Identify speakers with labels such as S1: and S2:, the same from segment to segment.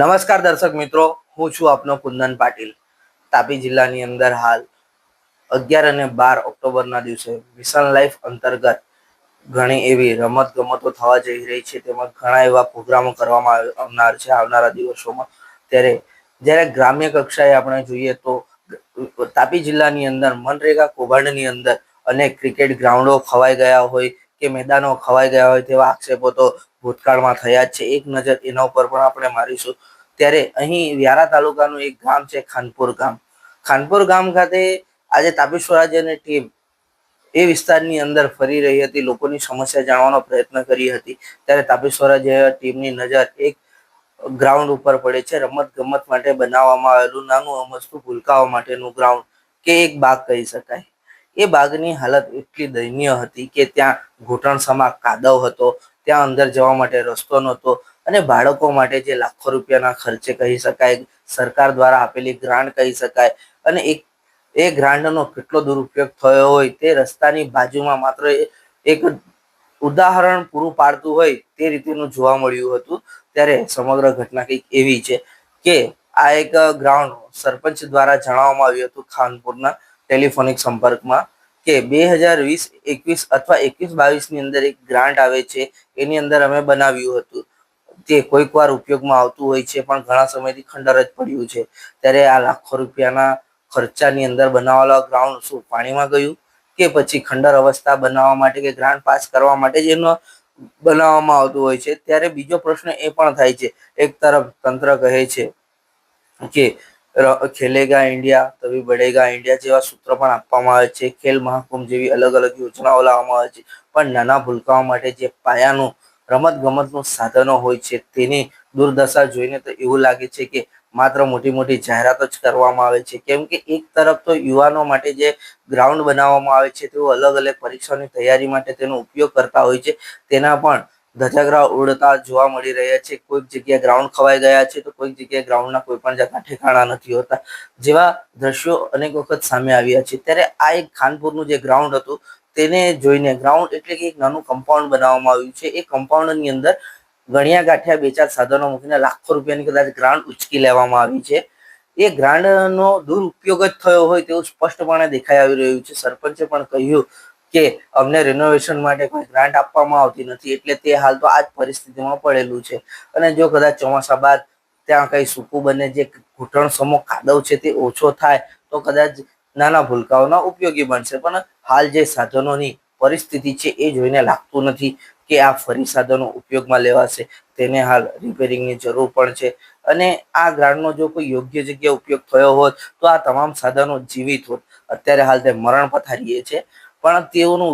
S1: નમસ્કાર દર્શક મિત્રો, હું છું આપનો કુંદન પાટીલ. તાપી જિલ્લાની અંદર હાલ અગિયાર અને બાર ઓક્ટોબરના દિવસે મિશન લાઈફ અંતર્ગત ઘણી એવી રમત ગમતો થવા જઈ રહી છે. તેમાં ઘણા એવા પ્રોગ્રામો કરવામાં આવનાર છે. આવનારા દિવસોમાં ત્યારે જ્યારે ગ્રામ્ય કક્ષાએ આપણે જોઈએ તો તાપી જિલ્લાની અંદર મનરેગા કૌભાંડની અંદર અનેક ક્રિકેટ ગ્રાઉન્ડો ખવાઈ ગયા હોય કે મેદાનો ખવાઈ ગયા હોય તેવા આક્ષેપો તો ભૂતકાળમાં થયા જ છે. એક નજર એના ઉપર પણ આપણે મારીશું. ત્યારે અહીં વ્યારા તાલુકાનું એક ગામ છે ખાનપુર ગામ. ખાનપુર ગામ ખાતે આજે તાપી સ્વરાજ્યની ટીમ એ વિસ્તારની અંદર ફરી રહી હતી, લોકોની સમસ્યા જાણવાનો પ્રયત્ન કરી હતી. ત્યારે તાપી સ્વરાજ્ય ટીમની નજર એક ગ્રાઉન્ડ ઉપર પડે છે. રમત ગમત માટે બનાવવામાં આવેલું નાનું અમસ્તું ભૂલકાઓ માટેનું ગ્રાઉન્ડ કે એક બાગ કહી શકાય. એ બાગની હાલત એટલી દયનીય હતી કે ત્યાં ઘૂંટણસમા કાદવ હતો, ત્યાં અંદર જવા માટે રસ્તો નહોતો અને બાળકો માટે જે લાખો રૂપિયાના ખર્ચે કહી શકાય, સરકાર દ્વારા આપેલી ગ્રાન્ટ કહી શકાય અને એક, એ ગ્રાન્ટનો કેટલો દુરુપયોગ થયો હોય તે રસ્તાની બાજુમાં માત્ર એક ઉદાહરણ પૂરું પાડતું હોય તે રીતેનું જોવા મળ્યું હતું. ત્યારે સમગ્ર ઘટના કંઈક એવી છે કે આ એક ગ્રાઉન્ડ સરપંચ દ્વારા જણાવવામાં આવ્યું હતું ખાનપુરના ટેલિફોનિક સંપર્કમાં કે બે હજાર વીસ, એકવીસ અથવા એકવીસ બાવીસની અંદર એક ગ્રાન્ટ આવે છે. એની અંદર અમે બનાવ્યું હતું. તે કોઈક વાર ઉપયોગમાં આવતું હોય છે, પણ ઘણા સમયથી ખંડર જ પડ્યું છે. ત્યારે આ લાખો રૂપિયાના ખર્ચાની અંદર બનાવેલા ગ્રાઉન્ડ શું, પાણીમાં ગયું કે પછી ખંડર અવસ્થા બનાવવા માટે કે ગ્રાન્ટ પાસ કરવા માટે જ એનો બનાવવામાં આવતું હોય છે? ત્યારે બીજો પ્રશ્ન એ પણ થાય છે. એક તરફ તંત્ર કહે છે કે ખેલેગા ઇન્ડિયા, તવી બડેગા ઇન્ડિયા જેવા સૂત્રો પણ આપવામાં આવે છે. ખેલ મહાકુંભ જેવી અલગ અલગ યોજનાઓ લાવવામાં આવે છે. પણ નાના ભૂલકાઓ માટે જે પાયાનું રમત ગમતનું સાધનો હોય છે તેની દુર્દશા જોઈને તો એવું લાગે છે કે માત્ર મોટી મોટી જાહેરાતો જ કરવામાં આવે છે. કેમ કે એક તરફ તો યુવાનો માટે જે ગ્રાઉન્ડ બનાવવામાં આવે છે તેઓ અલગ અલગ પરીક્ષાની તૈયારી માટે તેનો ઉપયોગ કરતા હોય છે. તેના પણ ધજાગરા ઉડતા જોવા મળી રહ્યા છે. કોઈક જગ્યાએ ગ્રાઉન્ડ ખવાઈ ગયા છે તો કોઈક જગ્યાએ ગ્રાઉન્ડના કોઈ પણ જાતના ઠેકાણા નથી હોતા. જેવા દ્રશ્યો અનેક વખત સામે આવ્યા છે. ત્યારે આ એક ખાનપુરનું જે ગ્રાઉન્ડ હતું તેને જોઈને ગ્રાઉન્ડ એટલે કે એક નાનું કમ્પાઉન્ડ બનાવવામાં આવ્યું છે. એ કમ્પાઉન્ડની અંદર ગણ્યા ગાંઠ્યા બે ચાર સાધનો મૂકીને લાખો રૂપિયાની કદાચ ગ્રાન્ટ ઉચકી લેવામાં આવી છે. એ ગ્રાન્ડનો દુરુપયોગ જ થયો હોય તેવું સ્પષ્ટપણે દેખાઈ આવી રહ્યું છે. સરપંચે પણ કહ્યું કે અમને રિનોવેશન માટે કોઈ ગ્રાન્ટ આપવામાં આવતી નથી, એટલે તે હાલ તો આ જ પરિસ્થિતિમાં પડેલું છે. અને જો કદાચ ચોમાસા બાદ ત્યાં કઈ સૂકું બને, જે ઘૂંટણ સમો કાદવ છે તે ઓછો થાય, તો કદાચ નાના ભૂલકાઓના ઉપયોગી બનશે. પણ હાલ જે સાધનોની પરિસ્થિતિ છે એ જોઈને લાગતું નથી કે આ ફરી સાધનો ઉપયોગમાં લેવાશે. તેને હાલ રિપેરિંગની જરૂર પણ છે. અને આ ગ્રાન્ડનો જો કોઈ યોગ્ય જગ્યાએ ઉપયોગ થયો હોત, તો આ તમામ સાધનો જીવિત હોત. અત્યારે હાલ તે મરણ પથારીએ છે. પણ તેઓનો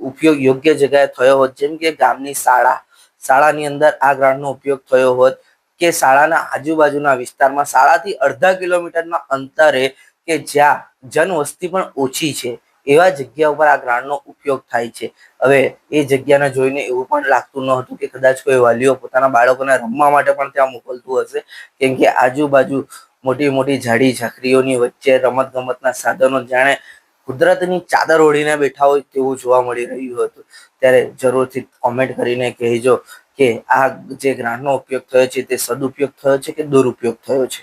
S1: ઉપયોગ યોગ્ય જગ્યાએ થયો હોત, જેમ કે ગામની શાળા. શાળાની અંદર આ ગ્રાઉન્ડનો ઉપયોગ થયો હોત કે શાળાના આજુબાજુના વિસ્તારમાં શાળાથી અડધા કિલોમીટરના અંતરે કે જ્યાં જનવસ્તી પણ ઓછી છે. એવા જગ્યા ઉપર આ ગ્રાન્ડનો ઉપયોગ થાય છે. હવે એ જગ્યાને જોઈને એવું પણ લાગતું ન હતું કે કદાચ કોઈ વાલીઓ પોતાના બાળકોને રમવા માટે પણ ત્યાં મોકલતું હશે. કેમ કે આજુબાજુ મોટી મોટી ઝાડી ઝાકરીઓની વચ્ચે રમત ગમતના સાધનો જાણે કુદરતની ચાદર ઓઢીને બેઠા હોય તેવું જોવા મળી રહ્યું હતું. ત્યારે જરૂરથી કોમેન્ટ કરીને કહેજો કે આ જે ગ્રાન્ડનો ઉપયોગ થયો છે તે સદુપયોગ થયો છે કે દુરુપયોગ થયો છે?